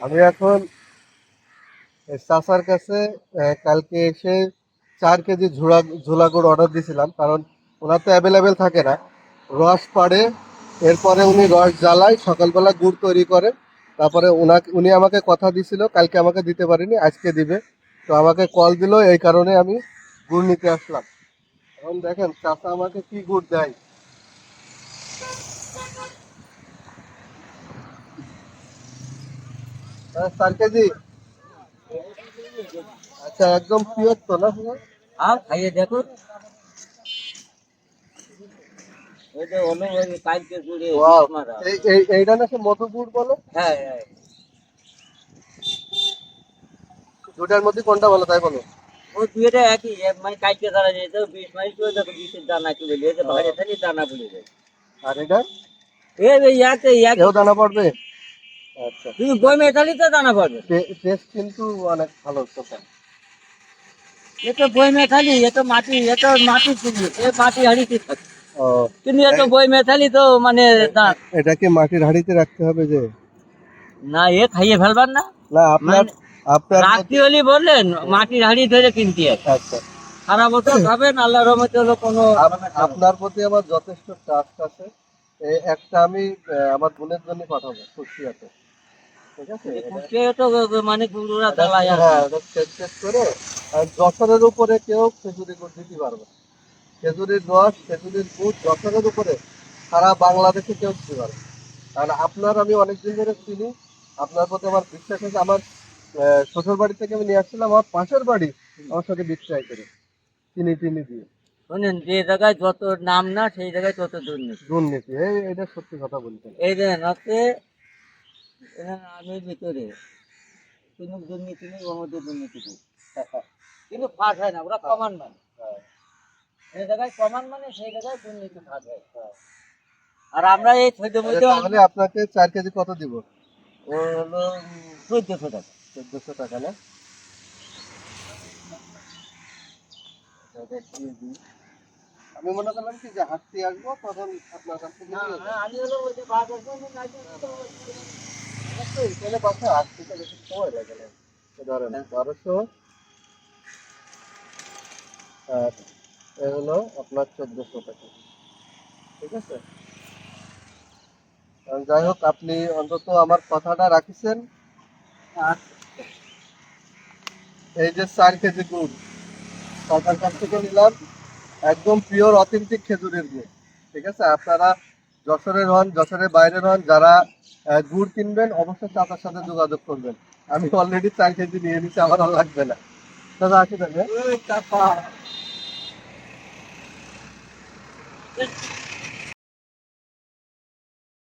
আমি এখন চাচার কাছে কালকে এসে চার কেজি ঝোলা ঝোলা গুড় অর্ডার দিয়েছিলাম কারণ ওনার তো অ্যাভেলেবেল থাকে না। রস পাড়ে, এরপরে উনি রস জ্বালায়, সকালবেলা গুড় তৈরি করে, তারপরে ওনাকে উনি আমাকে কথা দিছিল, কালকে আমাকে দিতে পারেনি, আজকে দিবে। তো আমাকে কল দিল, এই কারণে আমি গুড় নিতে আসলাম। এখন দেখেন, চাচা আমাকে কি গুড় দেয়? চার কেজি? আচ্ছা একদম পিওর তো না আর খাইয়ে এই- এইটা না সে মধু গুড় বলে? হ্যাঁ হ্যাঁ। দুটার মধ্যে কোনটা ভালো তাই বলো? ওই দুইটা একই। এক মানে তারা যেত বিশ মাইল করে দেখো বিশের দানা চলে যায় যে বাইরে থেকে দানা যায় আর এটা? এই এক এও দানা পড়বে? আচ্ছা। তুমি বই দানা পাবে। টেস্ট কিন্তু অনেক ভালো তোটা এ তো বই মেথালি এ তো মাটি এ তো মাটি এ মাটি হাড়িতে থাকে। ও কিন্তু এ তো বই মেথালি তো মানে না- মাটির হাঁড়িতে রাখতে হবে যে? না এ খাইয়ে ফেলবার না। না আপনার মানে- আপনার রাত্রি হলি বললেন মাটির হাড়ি ধরে কিনতে আছে আচ্ছা। সারা বছর খাবেন আল্লাহ রহমতে হলো কোনো আপনার প্রতি আমার যথেষ্ট ট্রাস্ট আছে। একটা আমি আমার বোনের জন্য পাঠাবো ঠিক আছে। এটা- মানে আর কি। হ্যাঁ করে আর যশোরের উপরে কেউ খেজুরি গুড় দিতে পারবে। খেজুরির রস খেজুরির গুড় যশোরের উপরে সারা বাংলাদেশে কেউ দিতে পারবে। কারণ আপনার আমি অনেকদিন ধরে চিনি আপনার প্রতি আমার বিশ্বাস আছে আমার শ্বশুর বাড়ি থেকে আমি নিয়ে আসছিলাম আমার পাশের বাড়ি আমার সাথে বিক্রয় করে চিনি টিনি দিয়ে শোনেন যে জায়গায় যত নাম না সেই জায়গায় তত দুর্নীতি দুর্নীতি এটা সত্যি কথা বলতেন এই যে হচ্ছে আমি ভিতরে। কোনো দুর্নীতি নেই ওর মধ্যে দুর্নীতি নেই। কিন্তু ফাঁস হয় না ওরা কমান মানে। যে জায়গায় কমান মানে সেই জায়গায় দুর্নীতি ফাঁস হয়। আর আমরা এই চোদ্দ মধ্যে তাহলে আপনাকে চার কেজি কত দিব? ও হলো চোদ্দশো টাকা। চোদ্দশো টাকা না? আমি মনে করলাম কি যে হাঁটতে আসব তখন আপনার কাছ থেকে আমি হলো ওই যে বাস আসব, আমি গাড়ি আসব, যাব। এখানে বাসা হাঁটতে তো সময় লাগে না। ধরেন বারোশো আর এ হলো আপনার চোদ্দশো টাকা। ঠিক আছে? যাই হোক আপনি অন্তত আমার কথাটা রাখিছেন। আর এই যে চার কেজি গুড় সরকার কাছ থেকে নিলাম। একদম পিওর অথেন্টিক খেজুরের গুড়। ঠিক আছে? আপনারা যশোরের হন, যশোরের বাইরের হন, যারা গুড় কিনবেন, অবশ্যই চাচার সাথে যোগাযোগ করবেন। আমি অলরেডি চার কেজি নিয়ে নিচ্ছি আমার আর লাগবে না। দাদা, আসি তাহলে।